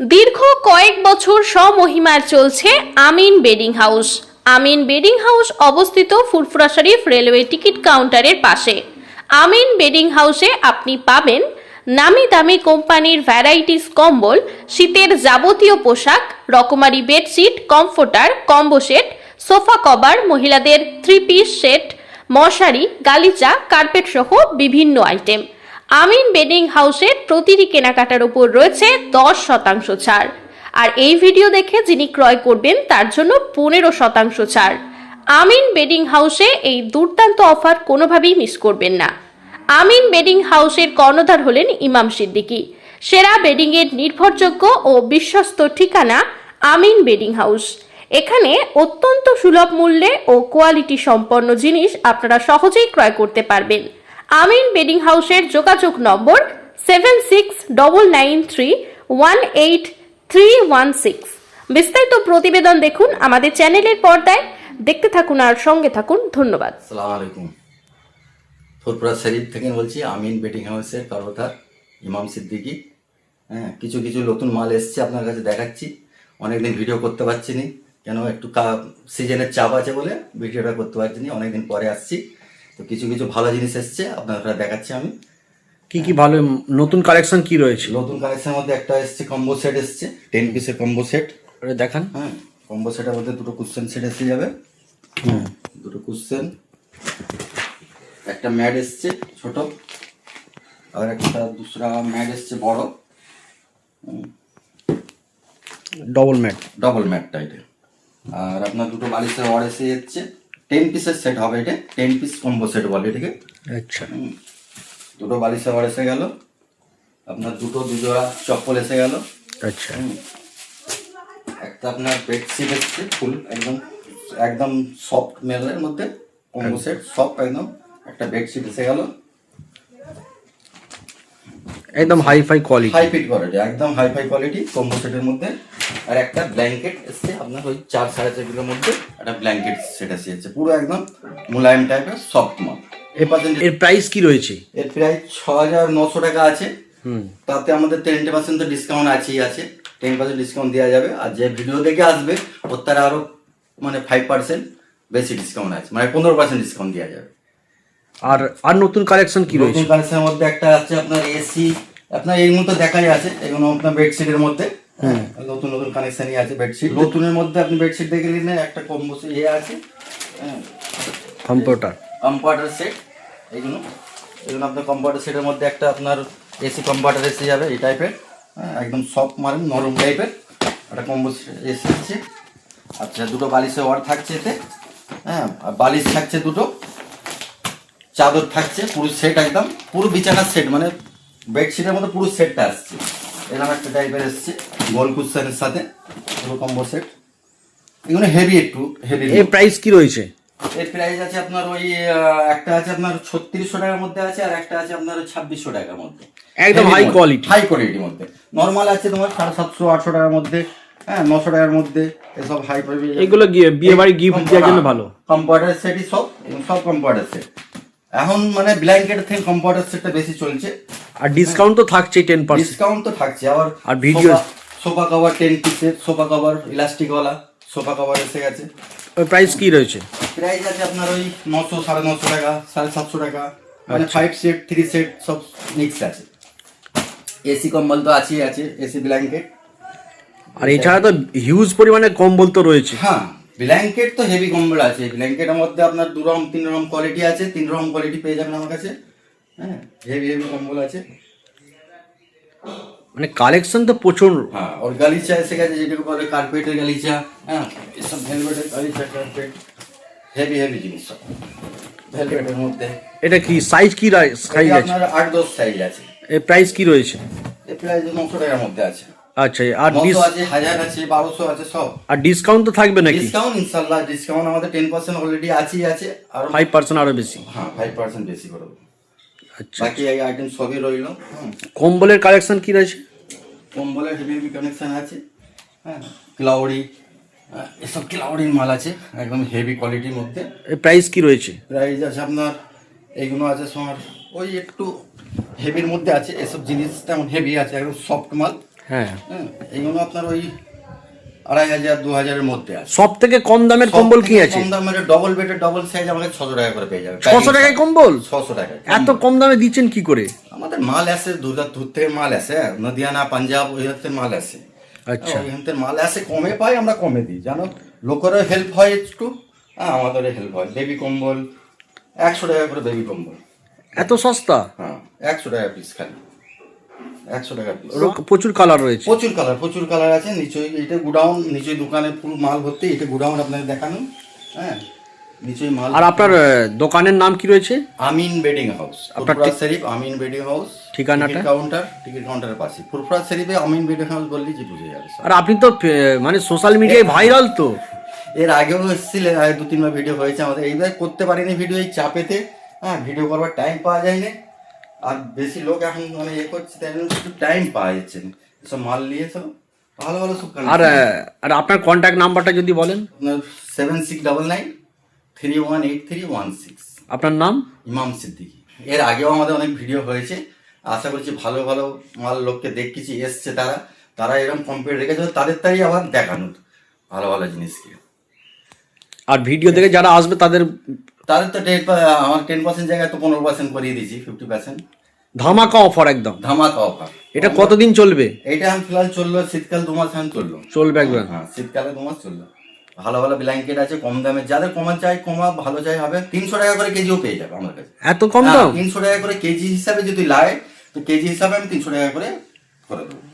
দীর্ঘ কয়েক বছর স্বমহিমার চলছে Amin bedding house. Amin bedding house অবস্থিত ফুরফুরা শরীফ রেলওয়ে টিকিট কাউন্টারের পাশে। আমিন বেডিং হাউসে আপনি পাবেন নামি দামি কোম্পানির ভ্যারাইটিস কম্বল, শীতের যাবতীয় পোশাক, রকমারি bedsheet, comforter, combo set, sofa cover, মহিলাদের থ্রি পিস সেট, মশারি, গালিচা কার্পেট সহ বিভিন্ন আইটেম। আমিন বেডিং হাউসের প্রতিটি কেনাকাটার উপর রয়েছে দশ শতাংশ ছাড়। আর এই ভিডিও দেখে যিনি ক্রয় করবেন, তার জন্য পনেরো শতাংশ ছাড়। আমিন বেডিং হাউসে এই দুর্দান্ত অফার কোনোভাবেই মিস করবেন না। আমিন বেডিং হাউসের কর্ণধার হলেন ইমাম সিদ্দিকী। সেরা বেডিংয়ের নির্ভরযোগ্য ও বিশ্বস্ত ঠিকানা আমিন বেডিং হাউস। এখানে অত্যন্ত সুলভ মূল্যে ও কোয়ালিটি সম্পন্ন জিনিস আপনারা সহজেই ক্রয় করতে পারবেন। আমিন বেডিং হাউসের যোগাযোগ নম্বর seven six double nine three one eight three one six. বিস্তারিত প্রতিবেদন দেখুন আমাদের চ্যানেলের পর্দায়। দেখতে থাকুন আর সঙ্গে থাকুন। ধন্যবাদ। সালাম আলাইকুম। ফুরপুরা শরীফ থেকে বলছি, আমিন বেটিং হাউসের কর্মধার ইমাম সিদ্দিকি। হ্যাঁ কিছু কিছু নতুন মাল এসছে আপনার কাছে দেখাচ্ছি। অনেকদিন ভিডিও করতে পারছি নি। কেন একটু সিজনের চাপ আছে বলে ভিডিওটা করতে পারছি নি। অনেকদিন পরে আসছি। তো কিছু কিছু ভালো জিনিস এসছে আপনারা দেখাচ্ছি আমি। কি কি ভালো নতুন কালেকশন কি রয়েছে? নতুন কালেকশনের মধ্যে একটা এসছে কম্বো সেট এসছে টেন পিসের কম্বো সেট দেখান। হ্যাঁ কম্বো সেটের মধ্যে দুটো কুশ্চেন সেট এসে যাবে। হ্যাঁ দুটো কুশ্চেন একটা ম্যাট এসছে ছোট। আর একটা দুসরা ম্যাট এসছে বড়। ডবল ম্যাট ডবল ম্যাটটা এটা আর আপনার দুটো বালিশের ওয়ার এসে যাচ্ছে। টেন পিসের সেট হবে এটা টেন পিস কম্বো সেট বলে এটাকে। আচ্ছা। দুটো বালিশের সাবার এসে গেল। আপনার দুটো দুজোড়া চপ্পল এসে গেল। আচ্ছা। একটা আপনার বেডশিট এসছে ফুল একদম একদম সফট মেলের মধ্যে কম্বো সেট সফট একদম একটা বেডশিট এসে গেল। একদম hi fi quality high fit quality একদম হাই ফাই কোয়ালিটি কম্বো সেটের মধ্যে। আর একটা ব্ল্যাঙ্কেট এসছে আপনার ওই চার সাড়ে চার কিলোর মধ্যে একটা ব্ল্যাঙ্কেট সেট এসে যাচ্ছে পুরো একদম মুলায়ম টাইপের সফট মাল এর প্রাইস কি রয়েছে? এর প্রায় ছ হাজার নশো টাকা আছে। হুম। তাতে আমাদের টেন পার্সেন্ট তো ডিসকাউন্ট আছেই আছে। টেন পার্সেন্ট ডিসকাউন্ট দেওয়া যাবে। আর যে ভিডিও দেখে আসবে ওর তারা আরও মানে ফাইভ পার্সেন্ট বেশি ডিসকাউন্ট আছে। মানে পনেরো পার্সেন্ট ডিসকাউন্ট দেওয়া যাবে। আর আর নতুন কালেকশন কি রয়েছে? নতুন কালেকশনের মধ্যে একটা আছে আপনার এসি আপনার এই মতো দেখাই আছে এগুলো আপনার বেডশিটের মধ্যে। হ্যাঁ, নতুন নতুন কানেকশনই আছে বেডশিট নতুনের মধ্যে আপনি বেডশিট দেখে নিলেন একটা কম্বো ইয়ে আছে হ্যাঁ। কম্পিউটার কম্পাউটার সেট এইগুলো এগুলো আপনার কম্পাউটার সেটের মধ্যে একটা আপনার এসি কম্পাউটার এসে যাবে এই টাইপের হ্যাঁ একদম সফট মানে নরম টাইপের একটা কম্বো এসে যাচ্ছে আচ্ছা দুটো বালিশের ওয়ার থাকছে এতে। হ্যাঁ আর বালিশ থাকছে দুটো। চাদর থাকছে পুরো সেট একদম পুরো বিছানার সেট মানে বেডশিটের মতো পুরো সেটটা আসছে। এরকম একটা টাইপের এসছে গোল কুশনের সাথে পুরো কম্বো সেট এগুলো হেভি একটু হেভি এর প্রাইস কি রয়েছে? এর প্রাইস আছে আপনার ওই একটা আছে আপনার ছত্রিশশো টাকার মধ্যে আছে আর একটা আছে আপনার ছাব্বিশশো টাকার মধ্যে। একদম হাই quality। হাই কোয়ালিটির মধ্যে। নর্মাল আছে তোমার সাড়ে সাতশো আটশো টাকার মধ্যে হ্যাঁ নশো টাকার মধ্যে এসব হাই এগুলো গিয়ে বিয়ে বাড়ি গিফট দেওয়ার জন্য ভালো। কম্পাউটার সেটই সব সব কম্পাউটার সেট এখন মানে ব্ল্যাঙ্কেট থেকে কম্পাউটার সেটটা বেশি চলছে। আর ডিসকাউন্ট তো থাকছেই টেন পার্সেন্ট ডিসকাউন্ট তো থাকছে আবার আর ভিডিও সোফা কভার টেন পিসের সোফা কভার ইলাস্টিকওয়ালা সোফা কভার এসে গেছে। ওই প্রাইস কি রয়েছে? প্রাইস আছে আপনার ওই নশো সাড়ে নশো টাকা সাড়ে সাতশো টাকা। মানে। ফাইভ সেট থ্রি সেট সব মিক্স আছে। এসি কম্বল তো আছেই আছে এসি ব্ল্যাঙ্কেট আর এছাড়া তো হিউজ পরিমাণে কম্বল তো রয়েছে। হ্যাঁ ব্ল্যাঙ্কেট তো হেভি কম্বল আছে। ব্ল্যাঙ্কেটের মধ্যে আপনার দু রকম তিন রকম কোয়ালিটি আছে তিন রকম কোয়ালিটি পেয়ে যাবেন আমার কাছে। হ্যাঁ হেভি হেভি কম্বল আছে। মানে কালেকশন তো প্রচুর। হ্যাঁ ওর গালিচা এসে গেছে যেটাকে বলে কার্পেটের গালিচা। হ্যাঁ এসব ভেলভেটের গালিচা কার্পেট হেভি হেভি জিনিস সব। ভেলভেটের মধ্যে। এটা কি সাইজ কি সাইজ আছে? আপনার আট দশ সাইজ আছে। এর প্রাইস কি রয়েছে? এর প্রাইস নশো টাকার মধ্যে আছে। আচ্ছা আর ডিস আছে হাজার আছে বারোশো আছে সব। আর ডিসকাউন্ট তো থাকবে নাকি? ডিসকাউন্ট ইনশাল্লাহ ডিসকাউন্ট আমাদের টেন পার্সেন্ট অলরেডি আছেই আছে। আর ফাইভ পার্সেন্ট আরও বেশি। হ্যাঁ ফাইভ পার্সেন্ট বেশি করে আচ্ছা। বাকি এই আইটেম সবই রইল হুম। কম্বলের কালেকশন কি রয়েছে? কম্বলের হেভি হেভি কানেকশন আছে হ্যাঁ। ক্লাউডি এসব ক্লাউডির মাল আছে একদম হেভি কোয়ালিটির মধ্যে। প্রাইস কি রয়েছে? প্রাইস আছে আপনার এইগুলো আছে তোমার ওই একটু হেভির মধ্যে আছে এসব জিনিস তেমন হেভি আছে একদম সফট মাল। হ্যাঁ। হ্যাঁ এইগুলো আপনার ওই আড়াই হাজার দু হাজারের মধ্যে আছে। সব থেকে কম দামের কম্বল কি আছে? কম দামের ডবল বেডের ডবল সাইজ আমাকে ছশো টাকা করে পেয়ে যাবে ছশো টাকায় কম্বল? ছশো টাকা এত কম দামে দিচ্ছেন কি করে? আমাদের মাল আসে দূর দূর থেকে মাল আসে নদিয়ানা পাঞ্জাব ওই মাল আসে আচ্ছা। ওইখান থেকে মাল আসে কমে পাই আমরা কমে দিই। জানো লোকেরও হেল্প হয় একটু হ্যাঁ আমাদেরও হেল্প হয়। বেবি কম্বল একশো টাকা করে বেবি কম্বল। এত সস্তা? হ্যাঁ একশো টাকা পিস খালি। একশো টাকা প্রচুর কালার রয়েছে। প্রচুর কালার প্রচুর কালার আছে। নিচই এইটা গুডাউন নিচই দোকানে পুরো মাল ভর্তি এটা গুডাউন আপনাদের দেখানো। হ্যাঁ নিচই মাল আর আপনার দোকানের নাম কি রয়েছে? Amin bedding house Furfura Sharif Amin bedding house. ঠিকানাটা? কাউন্টার টিকিট কাউন্টারের পাশে। ফুরফুরা শরীফে আমিন বেডিং হাউস বললেই যে বুঝে যাবে আর আপনি তো মানে সোশ্যাল মিডিয়ায় ভাইরাল তো। এর আগেও এসেছিলেন দু তিনবার ভিডিও হয়েছে আমাদের। এইবার করতে পারিনি ভিডিও এই চাপেতে। হ্যাঁ ভিডিও করবার টাইম পাওয়া যায় না আর বেশি লোক এখন মানে এ করছে তাই একটু টাইম পাওয়া যাচ্ছে না সব মাল নিয়ে সব ভালো ভালো সব আর আর আপনার কন্ট্যাক্ট নাম্বারটা যদি বলেন? আপনার seven six double nine three one eight three one six আপনার নাম? ইমাম সিদ্দিকী। এর আগেও আমাদের অনেক ভিডিও হয়েছে। আশা করছি ভালো ভালো মাল লোককে দেখেছি এসছে তারা। তারা এরকম কম্পিউটার রেখেছে তাদের তাই আবার দেখানো ভালো ভালো জিনিসকে। আর ভিডিও দেখে যারা আসবে তাদের তাদের তো টেন আমার টেন পার্সেন্ট জায়গায় তো পনেরো পার্সেন্ট করিয়ে দিয়েছি ফিফটি পার্সেন্ট ধামাকা অফার একদম। ধামাকা অফার এটা কতদিন চলবে? এটা এখন ফিলহাল চলল শীতকাল দু মাস এখন চলল। চলবে একদম। হ্যাঁ শীতকালে দু মাস চলল। ভালো ভালো ব্ল্যাঙ্কেট আছে কম দামে। যাদের কমা চাই কমা ভালো চাই হবে। তিনশো টাকা করে কেজিও পেয়ে যাবে আমার কাছে। এত কম দাম? তিনশো টাকা করে কেজি হিসাবে যদি লাই তো কেজি হিসাবে আমি তিনশো টাকা করে করে দেবো।